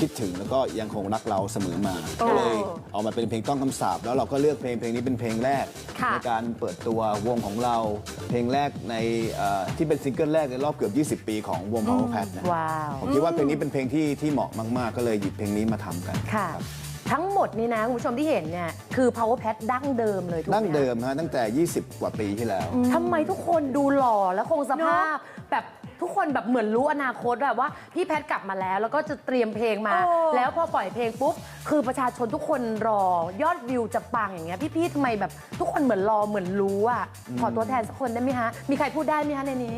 คิดถึงแล้วก็ยังคงรักเราเสมอมา ก็เลยเอามาเป็นเพลงต้องคำสาปแล้วเราก็เลือกเพลงเพลงนี้เป็นเพลงแรกค่ะในการเปิดตัววงของเรา เพลงแรกในเอ่อที่เป็นซิงเกิลแรกในรอบเกือบ 20 ปีของวง Power Pat นะว้าวผมคิดว่าเพลงนี้เป็นเพลงที่ที่เหมาะมาก ๆ ก็เลยหยิบเพลงนี้มาทำกันค่ะรับทั้งหมดนี่นะ คุณผู้ชมที่เห็นเนี่ยคือ power pad ดั้งเดิมเลยถูกไหมดั้งคะเดิมฮะตั้งแต่ 20 กว่าปีที่แล้วทำไมทุกคนดูหล่อและคงสภาพแบบ ทุกคนแบบเหมือนรู้อนาคตแบบว่าพี่แพทกลับมาแล้ว แล้วก็จะเตรียมเพลงมา โอ้ แล้วพอปล่อยเพลงปุ๊บ คือประชาชนทุกคนรอยอดวิวจะปังอย่างเงี้ยพี่ๆทำไมแบบ ทุกคนเหมือนรอเหมือนรู้อะขอตัวแทนสักคนได้ไหมฮะ มีใครพูดได้ไหมฮะในนี้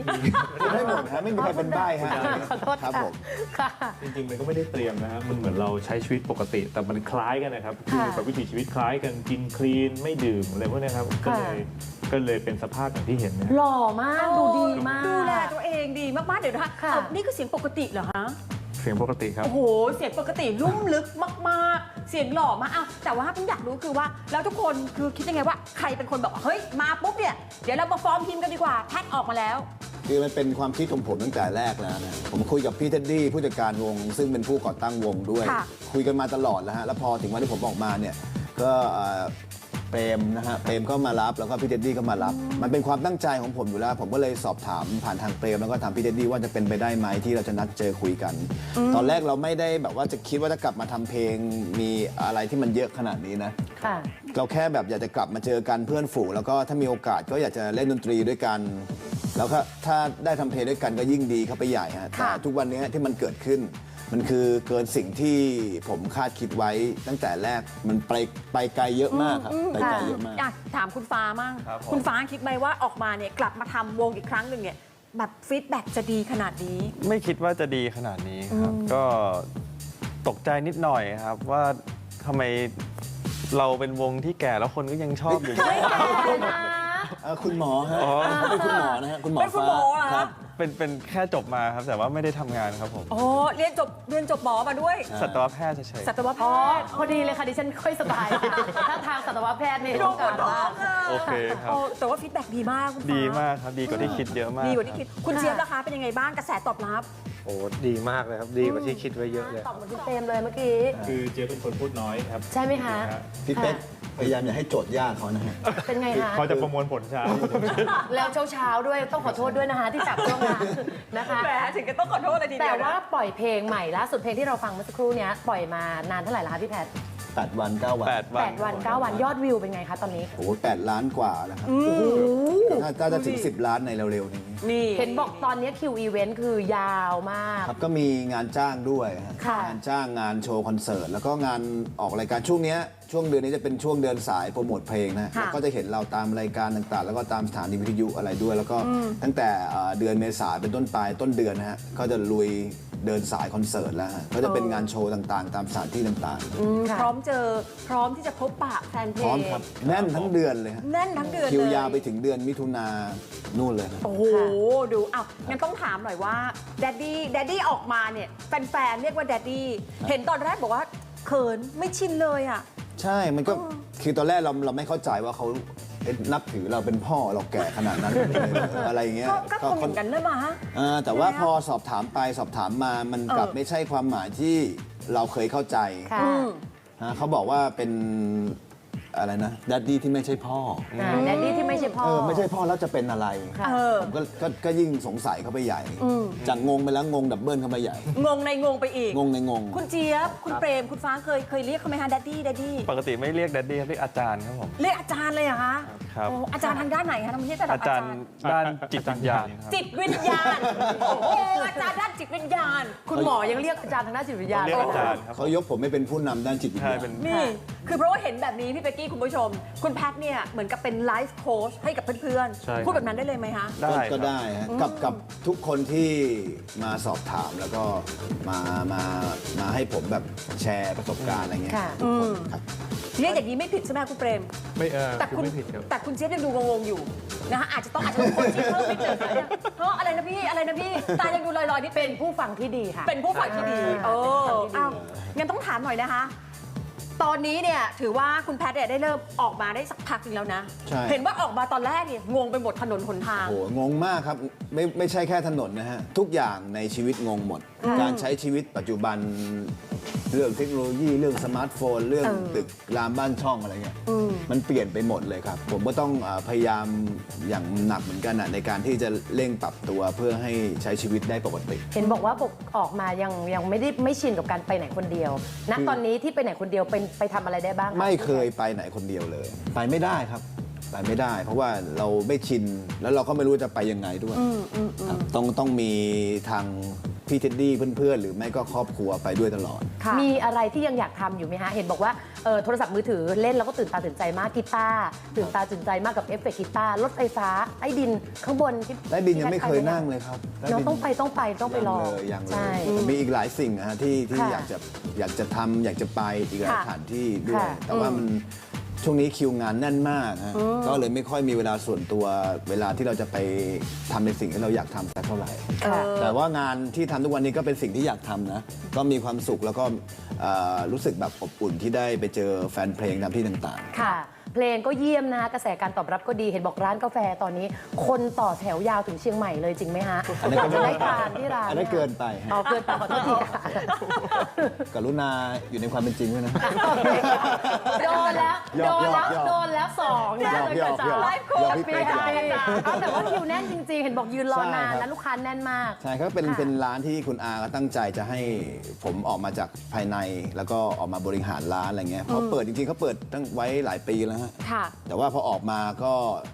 ได้หมดฮะไม่มีใครเป็นใบ้ฮะขอโทษครับค่ะผม ค่ะ จริงๆ มันก็ไม่ได้เตรียมนะฮะมันเหมือนเราใช้ชีวิตปกติ แต่มันคล้ายกันนะครับ คือค่ะแบบวิถีชีวิตคล้ายกันกินคลีนไม่ดื่มอะไรพวกเนี้ยครับ ก็เลย ก็เลยเป็นสภาพอย่างที่เห็นเนะหล่อมากดูดีมาก ดูแลตัวเองดีมากๆเดี๋ยวนะคะค่ะ เอ่อนี่คือเสียงปกติเหรอฮะ เสียงปกติครับ โอ้โห เสียงปกติลุ่มลึกมากๆ เสียงหล่อมากอ้าวแต่ว่าผมอยากรู้คือว่า แล้วทุกคนคือคิดยังไงว่าใครเป็นคนบอกว่าเฮ้ย มาปุ๊บเนี่ย เดี๋ยวเรามาฟอร์มทีมกันดีกว่า แพ็คออกมาแล้ว คือมันเป็นความคิดของผมตั้งแต่แรกแล้วนะ ผมคุยกับพี่เท็ดดี้ผู้จัดการวง ซึ่งเป็นผู้ก่อตั้งวงด้วย ค่ะ คุยกันมาตลอดแล้วฮะ แล้วพอถึงวันที่ผมออกมาเนี่ย ก็เอ่อ เปรมนะฮะเปรมก็มารับแล้วก็พี่เท็ดดี้ก็มารับ มันเป็นความตั้งใจของผมอยู่แล้ว ผมก็เลยสอบถามผ่านทางเปรมแล้วก็ถามพี่เท็ดดี้ว่าจะเป็นไปได้ไหมที่เราจะนัดเจอคุยกัน ตอนแรกเราไม่ได้แบบว่าจะคิดว่าจะกลับมาทำเพลงมีอะไรที่มันเยอะขนาดนี้นะ ค่ะ เราแค่แบบอยากจะกลับมาเจอกันเพื่อนฝูงแล้วก็ถ้ามีโอกาสก็อยากจะเล่นดนตรีด้วยกัน แล้วก็ถ้าได้ทำเพลงด้วยกันก็ยิ่งดีเข้าไปใหญ่ฮะแต่ค่ะ ทุกวันนี้ที่มันเกิดขึ้น มันคือเกินสิ่งที่ผมคาดคิดไว้ตั้งแต่แรกมันไปไปไกลเยอะมากครับไปไกลเยอะมากอยากถามคุณฟ้ามั่งครับผมคุณฟ้าคิดไหมว่าออกมาเนี่ยกลับมาทำวงอีกครั้งหนึ่งเนี่ยแบบฟีดแบ็กจะดีขนาดนี้ ไม่คิดว่าจะดีขนาดนี้ครับ ก็ตกใจนิดหน่อยครับว่าทำไมเราเป็นวงที่แก่แล้วคนก็ยังชอบอยู่เอ่อคุณหมอฮะอ๋อ เขาเป็นคุณหมอนะฮะคุณหมอเป็นคุณฟ้าหมอเหรอครับ เป็นเป็นแค่จบมาครับแต่ว่าไม่ได้ทำงานครับผมโอ้เรียนจบเรียนจบหมอมาด้วย สัตวแพทย์เฉยสัตวแพอ๋อทย์พอดีเลยค่ะดิฉันค่อยสบาย ถ้าทางสัตวแพทย์นี่ต้องการมากๆโอเคครับ โอ้แต่ว่าฟีดแบ็กดีมากคุณฟ้ดีมากครับดีกว่าที่คิดเยอะมากดีกว่าที่รับคิดคุณเจี๊ยบล่ะคะเป็นยังไงบ้างกระแสตอบรับโอ้ดีมากเลยครับ ดีกว่าที่คิดไว้เยอะเลย ตอบเหมือนคุณเต็มเลยเมื่อกี้ คือเจ๊เป็นคนพูดน้อยครับ ใช่ไหมคะนะฮะพี่เป๊กพยายามอย่าให้โจทย์ยากเขานะฮะเป็นไงคะเขาจะประมวลผลช้าแล้วเช้าๆด้วยต้องขอโทษด้วยนะคะที่จับช่วงนั้นนะคะแหมถึงก็ต้องขอโทษเลยทีแต่เดียวว่านะปล่อยเพลงใหม่ล่าสุดเพลงที่เราฟังเมื่อสักครู่เนี้ยปล่อยมานานเท่าไหร่ละคะพี่แพท 8 วัน 9 วันแปดวันแปดวันเก้าวันยอดวิวเป็นไงคะตอนนี้ โอ้โห8ล้านกว่าแล้วครับน่าน่าจะถึง 10 ล้านในเร็วๆนี้นี่เห็นบอกตอนนี้คิวอีเวนต์คือยาวมาก ครับก็มีงานจ้างด้วยฮะค่ะ งานจ้างงานโชว์คอนเสิร์ตแล้วก็งานออกรายการช่วงเนี้ย ช่วงเดือนนี้จะเป็นช่วงเดือนสายโปรโมทเพลงนะค่ะแล้วก็จะเห็นเราตามรายการต่างๆ แล้วก็ตามสถานีวิทยุอะไรด้วย แล้วก็ตั้งแต่เอ่อเดือนเมษาเป็นต้นไปต้นเดือนนะฮะก็จะลุยเดินสายคอนเสิร์ตแล้วฮะก็จะเป็นงานโชว์ต่างๆ ตามสถานที่ต่างค่ะพร้อมเจอพร้อมที่จะพบปะแฟนเพๆ ลพร้อมงครับแน่นทั้งเดือนเลยฮะแน่นทั้งเดือนคิวเลยยาวไปถึงเดือนมิถุนานู่นเลยฮะ โอ้โหดูอ้าวงั้นต้องถามหน่อยว่าแดดดี้แดดดี้ออกมาเนี่ยแฟนๆเรียกว่าแดดดี้เห็นตอนแรกบอกว่าเขินไม่ชินเลยอะ ใช่มันก็คือตอนแรกเราเราไม่เข้าใจว่าเขาเอ๊ะนับถือเราเป็นพ่อเราแก่ขนาดนั้นเลยเหรออะไรอย่างเงี้ยก็ก็คงอย่างนั้นเลยมาฮะ เออแต่ว่าใช่ไหมพอสอบถามไปสอบถามมามันกลับเออ ไม่ใช่ความหมายที่เราเคยเข้าใจค่ะ อืมฮะเขาบอกว่าเป็น อะไรนะดัดดี้ที่ไม่ใช่พ่อแดดดี้ที่ไม่ใช่พ่อ เออไม่ใช่พ่อแล้วจะเป็นอะไรค่ะเออ ผมก็ก็ก็ยิ่งสงสัยเข้าไปใหญ่จากงงไปแล้วงงดับเบิลเข้าไปใหญ่ งงในงงไปอีก งงในงง คุณเจี๊ยบ คุณเปรม คุณฟ้าเคยเคยเรียกเขาไหมฮะแดดดี้แดดดี้ปกติไม่เรียกแดดดี้ครับเรียกอาจารย์ครับผม เรียกอาจารย์เลยเหรอคะครับ โอ้อาจารย์ทางด้านไหนคะทำไมเรียกระดับอาจารย์ด้านจิตวิญญาณครับ จิตวิญญาณ โอ้โหอาจารย์ด้านจิตวิญญาณ คุณหมอยังเรียกอาจารย์ทางด้านจิตวิทยาเรียกเลยอาจารย์ครับ เขายกผมไม่เป็นผู้นำด้านจิตวิญใช่ญาณเป็น นี่ คือเพราะว่าเห็นแบบนี้พี่เป๊กกี้คุณผู้ชม คุณแพทเนี่ยเหมือนกับเป็นไลฟ์โค้ชให้กับเพื่อนใช่ ๆ พูดแบบนั้นได้เลยไหมคะ ได้ก็คก็รับได้ฮะกับกับทุกคนที่มาสอบถามแล้วก็มามามาให้ผมแบบแชร์ประสบการณ์อะไรเงี้ยค่ะ ทุกคนครับ เรียกอย่างนี้ไม่ผิดใช่ไหมคุณเปรม ไม่เออแต่คือคุณไม่ผิดครับ แต่คุณเจี๊ยบยังดูงงๆอยู่นะคะอาจจะต้องอาจจะต้องคนที่เพิ่มนิดหนึ่งนะเนี่ยเพราะอะไรนะพี่อะไรนะพี่ตายังดูลอยๆนิดเป็เป็นนผู้ฟังที่ดีค่ะ เป็นผู้ฝ่ายที่ดีอ่าเอเป็นผู้อฟังที่ดี อ้าวงั้นต้องถามหน่อยนะคะ ตอนนี้เนี่ยถือว่าคุณแพทย์เนี่ยได้เริ่มออกมาได้สักพักหนึงแล้วนะ ใช่ เห็นว่าออกมาตอนแรกเนี่ยงงไปหมดถนนหนทาง โอ้โหงงมากครับ ไม่ไม่ใช่แค่ถนนนะฮะ ทุกอย่างในชีวิตงงหมด การใช้ชีวิตปัจจุบันเรื่องเทคโนโลยีเรื่องสมาร์ทโฟน เรื่องเออ ตึกรามบ้านช่องอะไรเงี้ยมันเปลี่ยนไปหมดเลยครับ ผมก็ต้องอาพยายามอย่างหนักเหมือนกันนะในการที่จะเร่งปรับตัวเพื่อให้ใช้ชีวิตได้ปกติ เห็นบอกว่าปกออกมายังยังไม่ได้ไม่ชินกับการไปไหนคนเดียว ณ ตอนนี้ที่ไปไหนคนเดียวเป็นไปทำอะไรได้บ้างะไม่เคยไปไหนคนเดียวเลย ไปไม่ได้ครับ ไปไม่ได้ เพราะว่าเราไม่ชินแล้วเราก็ไม่รู้จะไปยังไงด้วยครับต้องต้องมีทาง พี่เท็ดดี้เพื่อนๆ หรือไม่ก็ครอบครัวไปด้วยตลอดมีอะไรที่ยังอยากทำอยู่ไหมฮะ เห็นบอกว่าเออโทรศัพท์มือถือเล่นแล้วก็ตื่นตาตื่นใจมากกีตาร์ตื่นตาตื่นใจมากกับเอฟเฟกต์กีตาร์รถไฟฟ้าไอ้ดินข้างบนที่ได้บินยังไม่เคยที่นั่งเลยครับได้เราบิต้องไปต้องไปต้องไปลองเลยยังเลใช่ยแต่มีอีกหลายสิ่งนะฮะที่ที่ค่ะอยากจะอยากจะทำอยากจะไปอีกหลายค่ะสถานที่ด้วย ค่ะแต่ว่ามัน ช่วงนี้คิวงานแน่นมากฮะก็เลยไม่ค่อยมีเวลาส่วนตัวเวลาที่เราจะไปทำในสิ่งที่เราอยากทำสักเท่าไหร่ ค่ะ แต่ว่างานที่ทำทุกวันนี้ก็เป็นสิ่งที่อยากทำนะ ก็มีความสุขแล้วก็เอ่อรู้สึกแบบอบอุ่นที่ได้ไปเจอแฟนเพลงตามที่ต่างๆ ค่ะ เพลงก็เยี่ยมนะกระแสการตอบรับก็ดีเห็นบอกร้านกาแฟตอนนี้ คนต่อแถวยาวถึงเชียงใหม่เลยจริงไหมฮะอันนั้นก็จะได้ทานที่ร้านอันนั้นเกินไปฮะอ๋อเกินไปขอโทษทีค่ะกรุณาอยู่ในความเป็นจริงด้วยนะ โดนแล้วหยโดอกนแล้วหยอกโดนแล้วสองนะหยอกหยอกหยอกไลฟ์โค้หยอกดพี่ปีเป๊กปีเอาแต่ว่าคิวแน่นจริงๆ เห็นบอกยืนรอนานใช่ครันะบลูกค้าแน่นมาก ใช่ครับเป็นค่ะเป็นร้านที่คุณอาก็ตั้งใจจะให้ผมออกมาจากภายในแล้วก็ออกมาบริหารร้านอะไรเงี้ยเพราะเปิดจริงๆเขาเปิดตั้งไว้หลายปีแล้วฮะค่ะ แต่ว่าพอออกมาก็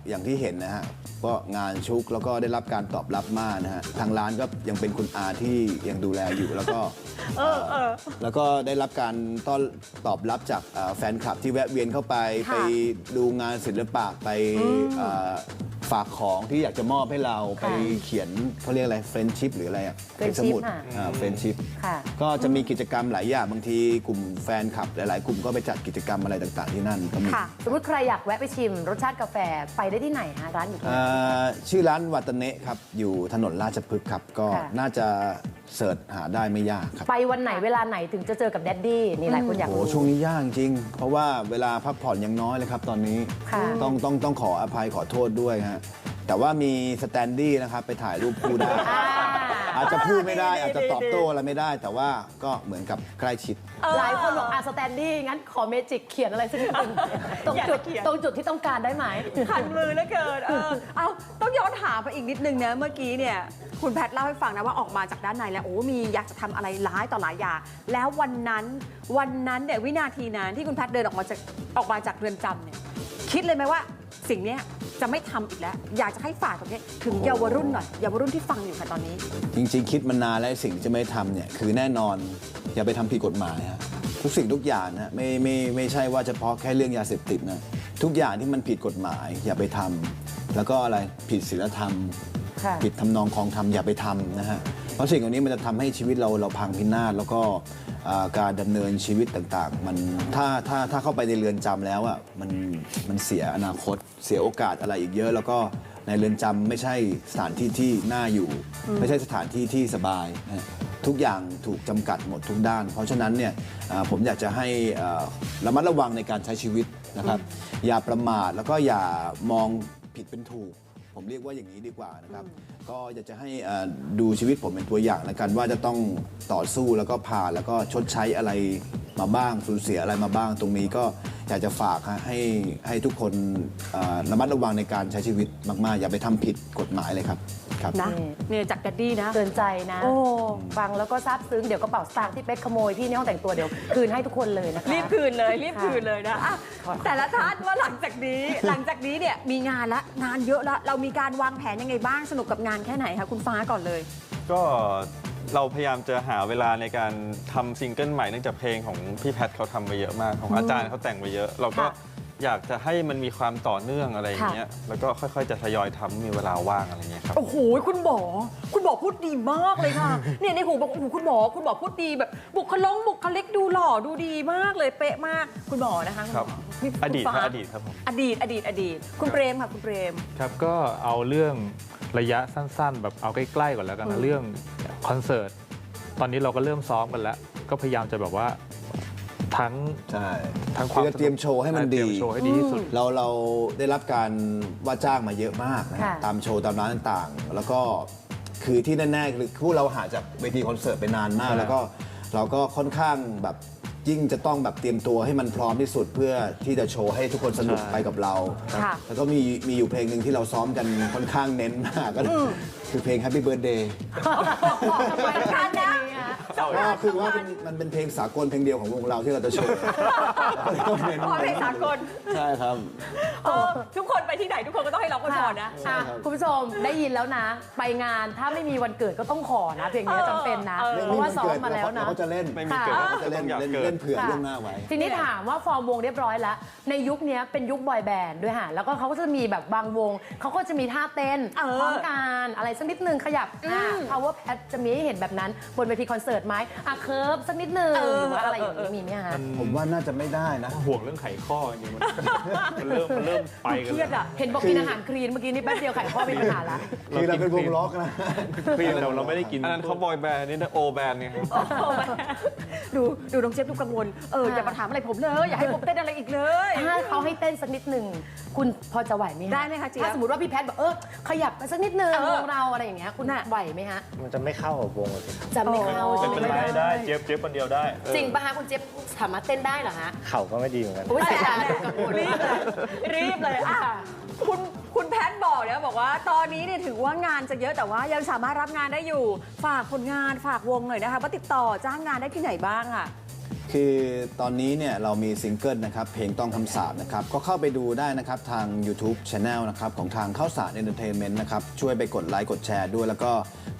อย่างที่เห็นนะฮะก็งานชุกแล้วก็ได้รับการตอบรับมากนะฮะทางร้านก็ยังเป็นคุณอาที่ยังดูแลอยู่แล้วก็แล้วก็ได้รับการต้อนตอบรับจากเอ่อแฟนคลับที่แวะเวียนเข้าไปค่ะไปดูงานศิลปะไปเอ่อ ฝากของที่อยากจะมอบให้เราไปเขียนเขาเรียกอะไรเฟรนชิพหรืออะไรอะเป็นส Friendship มุดค่ะเฟรนชิพค่ะก็จะมีกิจกรรมหลายอย่างบางทีกลุ่มแฟนคลับ หลาย ๆ กลุ่มก็ไปจัดกิจกรรมอะไรต่าง ๆ ที่นั่นก็มีค่ะ สมมติใครอยากแวะไปชิมรสชาติกาแฟไปได้ที่ไหนฮะร้านอยู่ที่ไหน อ่าชื่อร้านวัตเนะครับ อยู่ถนนราชพฤกษ์ครับ ก็ค่ะ น่าจะ เสิร์ชหาได้ไม่ยากครับไปวันไหนเวลาไหนถึงจะเจอกับแดดดี้นี่หลายคนอยากโอ้รู้ ช่วงนี้ยากจริง เพราะว่าเวลาพักผ่อนยังน้อยเลยครับตอนนี้ ค่ะ ต้องต้องต้องขออภัยขอโทษด้วยฮะแต่ว่ามีสแตนดี้นะครับไปถ่ายรูปคู่ได้ อ่า อาจจะพูดไม่ได้ดีดีอาจจะตอบโต้อะไรไม่ได้ แต่ว่าก็เหมือนกับใกล้ชิด หลายคนบอกอาสแตนดี้งั้นขอเมจิกเขียนอะไรสักนิดหนึงตรงอยากจุดเขียนตรงจุดที่ต้องการได้ไหม ขันมือแล้วเกินเออเอาต้องย้อนถามไปอีกนิดนึงนะเมื่อกี้เนี่ยคุณแพทย์เล่าให้ฟังนะว่าออกมาจากด้านในแล้วโอ้มีอยากจะทำอะไรร้ายต่อหลายอย่างแล้ววันนั้นวันนั้นเนี่ยวินาทีนั้นที่คุณแพทย์เดินออกมาจากออกมาจากเรือนจำเนี่ยคิดเลยไหมว่าสิ่งเนี้ย จะไม่ทำอีกแล้ว อยากจะให้ฝากตรงนี้ถึงเยาวรุ่นหน่อยเยาวรุ่นที่ฟังอยู่ค่ะตอนนี้ จริงๆ คิดมานานแล้วไอ้สิ่งที่จะไม่ทำเนี่ยคือแน่นอนอย่าไปทำผิดกฎหมายฮะทุกสิ่งทุกอย่างนะไม่ไม่ไม่ใช่ว่าเฉพาะแค่เรื่องยาเสพติดนะทุกอย่างที่มันผิดกฎหมาย อย่าไปทำแล้วก็อะไรผิดศีลธรรม ค่ะผิดทำนองคลองธรรมอย่าไปทำนะฮะเพราะสิ่งเหล่านี้มันจะทำให้ชีวิตเราเราพังพินาศแล้วก็อ่าการดำเนินชีวิตต่างๆ มันถ้าถ้าถ้าเข้าไปในเรือนจำแล้วอะมันมันเสียอนาคต เสียโอกาสอะไรอีกเยอะ แล้วก็ในเรือนจำไม่ใช่สถานที่ที่น่าอยู่ ไม่ใช่สถานที่ที่สบายนะฮะทุกอย่างถูกจำกัดหมดทุกด้าน เพราะฉะนั้นเนี่ยอ่าผมอยากจะให้อ่าระมัดระวังในการใช้ชีวิตนะครับ อย่าประมาทแล้วก็อย่ามองผิดเป็นถูก ผมเรียกว่าอย่างนี้ดีกว่านะครับก็อยากจะให้ดูชีวิตผมเป็นตัวอย่างแล้วกันว่าจะต้องต่อสู้แล้วก็ผ่านแล้วก็ชดใช้อะไรมาบ้างสูญเสียอะไรมาบ้าง ตรงนี้ก็อยากจะฝากให้ให้ทุกคนระมัดระวังในการใช้ชีวิตมากๆ อย่าไปทำผิดกฎหมายเลยครับ ครับ นะนี่เนี่ยจากแดดดี้นะ เตือนใจนะ โอ้ ฟังแล้วก็ซาบซึ้ง เดี๋ยวกระเป๋าสตางค์ที่เป๊กขโมยพี่ในห้องแต่งตัวเดี๋ยว คืนให้ทุกคนเลยนะคะ รีบคืนเลยรีบคืนเลยนะอะขอแต่ละท่านว่าหลังจากนี้ หลังจากนี้เนี่ยมีงานละงานเยอะละเรามีการวางแผนยังไงบ้างสนุกกับงานแค่ไหนคะคุณฟ้าก่อนเลย ก็เราพยายามจะหาเวลาในการทำซิงเกิลใหม่เนื่องจากเพลงของพี่แพทเขาทำไปเยอะมาก ของอาจารย์เขาแต่งไปเยอะ เราก็ค่ะ อยากจะให้มันมีความต่อเนื่องอะไรอย่างเงี้ยแล้วก็ค่อยๆ จะทยอยทำมีเวลาว่างอะไรเงี้ยครับ โอ้โหคุณหมอคุณหมอพูดดีมากเลยค่ะ เนี่ยในหูบอกโอ้โหคุณหมอคุณหมอพูดดีแบบ บุคลงบุคลิกดูหล่อดูดีมากเลยเป๊ะมากคุณหมอนะคะณหมครับพี่อดีตคุณครัฟ้าบอดีตครับผม อดีตอดีตอดีต คุณเปรมค่ะคุณเปรม ครับก็เอาเรื่องระยะสั้นๆ แบบเอาใกล้ๆก่อนแล้วกันนะเรื่องคอนเสิร์ตตอนนี้เราก็เริ่มซ้อมกันแล้ว ก็พยายามจะแบบว่า ทั้งใช่ทั้งความคือจะเตรียมโชว์ให้มันเตรีดียมโชว์ให้ดีที่สุด เราเราได้รับการว่าจ้างมาเยอะมากนะค่ะ ตามโชว์ตามร้านต่างๆ แล้วก็คือที่แน่ๆคือพวกเราหาจากเวทีคอนเสิร์ตไปนานมาก ครับ แล้วก็เราก็ค่อนข้างแบบยิ่งจะต้องแบบเตรียมตัวให้มันพร้อมที่สุดเพื่อที่จะโชว์ให้ทุกคนสนุกไปกับเรา ค่ะ แล้วก็มีมีอยู่เพลงหนึ่งที่เราซ้อมกันค่อนข้างเน้นมากก็คือเพลง Happy Birthday ทำไมถึงเป็นอย่างนี้ฮะ ก็คือว่าเป็นมันเป็นเพลงสากลเพลงเดียวของวงเราที่เราจะโชว์ก็เลยต้องเน้นขอเพลงสากล ใช่ครับเออทุกคนไปที่ไหนทุกคนก็ต้องให้ร้องก่อนนะอะคุณผู้ชมได้ยินแล้วนะ ไปงานถ้าไม่มีวันเกิดก็ต้องขอนะเพลงนี้จำเป็นนะเออเพราะว่าซ้อมมาแล้วนะเราก็จะเล่นไม่มีเกิดเราก็จะเล่นต้องอยากเล่นเกิดเล่นเผื่อค่ะเรื่องหน้าไว้ ทีนี้ถามว่าฟอร์มวงเรียบร้อยแล้ว ในยุคนี้เป็นยุคบอยแบนด์ด้วยค่ะแล้วก็เขาก็จะมีแบบบางวงเขาก็จะมีท่าเต้นเออพร้อมกันอะไรสักนิดนึงขยับอะ power pad จะมีให้เห็นแบบนั้นบนเวทีคอนเสิร์ตไหมอะเคิร์ฟสักนิดนึงเออหรือว่าอะไรอย่างเอนี้อมีไหมคะ ผมว่าน่าจะไม่ได้นะ ห่วงเรื่องไขข้อจริงๆมัน มันเริ่มมันเริ่มไปกันเครียดอะ เห็นบอกกินอาหารคลีนเมื่อกี้นี่แป๊บเดียวไข่ข้อมีปัญหาละคือเราเป็นวงล็อกนะ คลีนเราเราไม่ได้กินอันนั้นเขาบอยแบนด์นี่นะโอแบนด์เนี่ยครับดูดูน้องเจี๊ยบดูกังวล เอออย่ามาถามอะไรผมเลย อย่าให้ผมเต้นอะไรอีกเลย ถ้าเขาให้เต้นสักนิดหนึ่งคุณพอจะไหวไหมฮะได้ไหมคะเจี๊ยบ ถ้าสมมติว่าพี่แพทย์บอกเออขยับไปสักนิดนึงเออวงเราอะไรอย่างเงี้ยคุณน่ะไหวไหมฮะ มันจะไม่เข้ากับวงเลย จะไม่เข้าอ๋อใช่เป็นไหมไปได้เจี๊ยบเจี๊ยบคนเดียวได้จริงปะฮะคุณเจี๊ยบสามารถเต้นได้เหรอฮะเข่าก็ไม่ดีเหมือนกัน อุ้ยสายตาดูกังวลรีบเลยรีบเลยอะคุณคุณแพทย์บอกเนี่ยบอกว่าตอนนี้เนี่ยถือว่างานจะเยอะแต่ว่ายังสามารถรับงานได้อยู่ ฝากผลงานฝากวงหน่อยนะคะว่าติดต่อจ้างงานได้ที่ไหนบ้างอะ คือตอนนี้เนี่ยเรามีซิงเกิลนะครับเพลงต้องคำสาปนะครับ ก็เข้าไปดูได้นะครับทาง YouTube Channel นะครับของทางข้าวสารเอนเตอร์เทนเมนต์นะครับ ช่วยไปกดไลค์กดแชร์ด้วย แล้วก็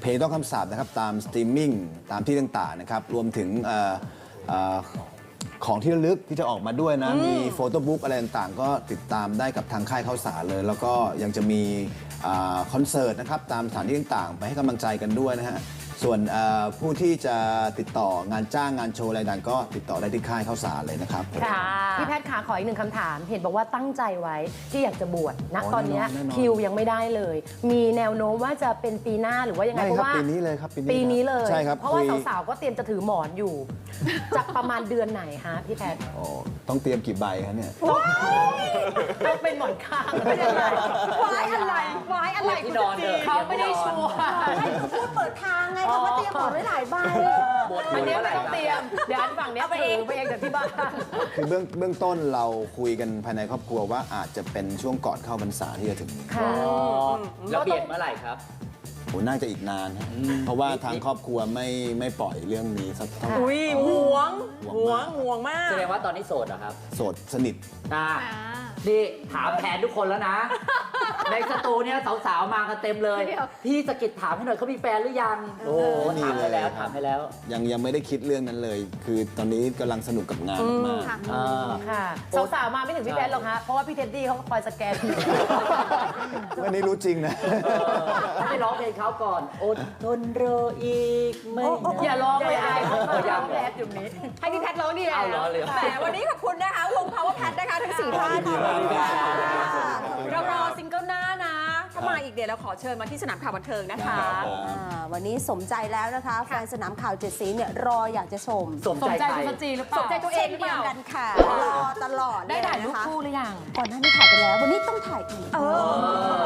เพลงต้องคำสาปนะครับ ตามสตรีมมิ่งตามที่ต่างๆนะครับ รวมถึงเอ่อเอ่อของที่ระลึกที่จะออกมาด้วยนะ มีโฟโต้บุ๊กอะไรต่างๆ ก็ติดตามได้กับทางค่ายข้าวสารเลย แล้วก็ยังจะมีอาคอนเสิร์ตนะครับ ตามสถานที่ต่างๆ ไปให้กำลังใจกันด้วยนะฮะ ส่วนเอ่อผู้ที่จะติดต่องานจ้างงานโชว์อะไรต่างๆก็ติดต่อได้ที่ค่ายข้าวสารเลยนะครับค่ะ พี่แพทย์ขาขออีกหนึ่งคำถาม เห็นบอกว่าตั้งใจไว้ที่อยากจะบวชณอ๋อตอนเนี้ยแน่นอน คิวยังไม่ได้เลย มีแนวโน้มว่าจะเป็นปีหน้าหรือว่ายังไงไม่เพครับราะว่าปีนี้เลยครับปีนี้ปีนี้เลยใช่ครับเพราะว่าคุย สาวๆก็เตรียมจะถือหมอนอยู่จากประมาณเดือนไหนฮะพี่แพทย์โอ้ต้องเตรียมกี่ใบครับเนี่ย ต้องเป็นหมอนข้างหรือยังไงวายอะไรวายอะไรคุณจีเขาไม่ได้ชัวร์ให้หนูพูดเปิดทางไงเขาก็เตรียมหมดไว้หลายใบอันเนี้ยไม่ต้องเตรียม เดี๋ยวอันฝั่งเนี้ยถือไปเองจากที่บ้าน คือเบื้องเบื้องต้นเราคุยกันภายในครอบครัวว่าอาจจะเป็นช่วงก่อนเข้าพรรษาที่จะถึงค่ะแล้วเปลี่ยนเมื่อไหร่ครับ โหน่าจะอีกนานฮะเพราะว่าทางครอบครัวไม่ไม่ปล่อยเรื่องนี้สักเท่าไหร่ อุ้ยห่วงห่วงห่วงมาก แสดงว่าตอนนี้โสดเหรอครับโสดสนิทอ่านี่ถามแทนทุกคนแล้วนะ ในสตูเนี่ยสาวๆมากันเต็มเลย พี่สะกิดถามให้หน่อยเขามีแฟนหรือยัง โอ้โหไม่มีถามไปแล้วเลยครับถามไปแล้ว ยังยังไม่ได้คิดเรื่องนั้นเลย คือตอนนี้กำลังสนุกกับงานมากๆอ่าค่ะสาวๆมาไม่ถึงพี่แพทย์หรอกฮะเพราะว่าพี่เท็ดดี้เขาคอยสแกนอยู่วันนี้รู้จริงนะเออให้ไปร้องเพลงเขาก่อนอดทนรออีกไม่นานอย่าร้องเลยอายเขาเออร้ยัองงเหรแพอทย์อยู่นี้ให้พี่แพทย์ร้องดีแล้วเอาเหรอเลยแต่วันนี้ขอบคุณนะคะวง Power Pad นะคะทั้งสี่ท่านยินดีมากเลยครับเรารอซิงเกิลหน้านะ ถ้ามาอีกเดี๋ยวเราขอเชิญมาที่สนามข่าวบันเทิงนะคะอ่าวันนี้สมใจแล้วนะคะแฟนสนามข่าวเจ็ดสีเนี่ยรออยากจะชมสมสนใจใจใคร คุณสจีหรือเปล่าสนใจตัวเองเช่นเดียวกันค่ะรอตลอดได้เลถ่ายรูปนะคะคู่หรือยัง ก่อนหน้านี้ถ่ายไปแล้ว วันนี้ต้องถ่ายอีกเอ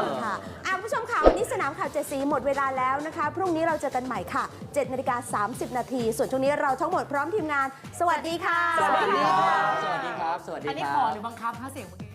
อ ค่ะอะผู้ชมค่ะ วันนี้สนามข่าวเจ็ดสีหมดเวลาแล้วนะคะ พรุ่งนี้เราเจอกันใหม่ค่ะ7นาฬิกา30 นาที ส่วนช่วงนี้เราทั้งหมดพร้อมทีมงาน สวัสดีค่ะ สวัสดีครับ สวัสดีครับ สวัสดีอันนี้คขอรับหรือบังคับถ้าเสียงเมื่อกี้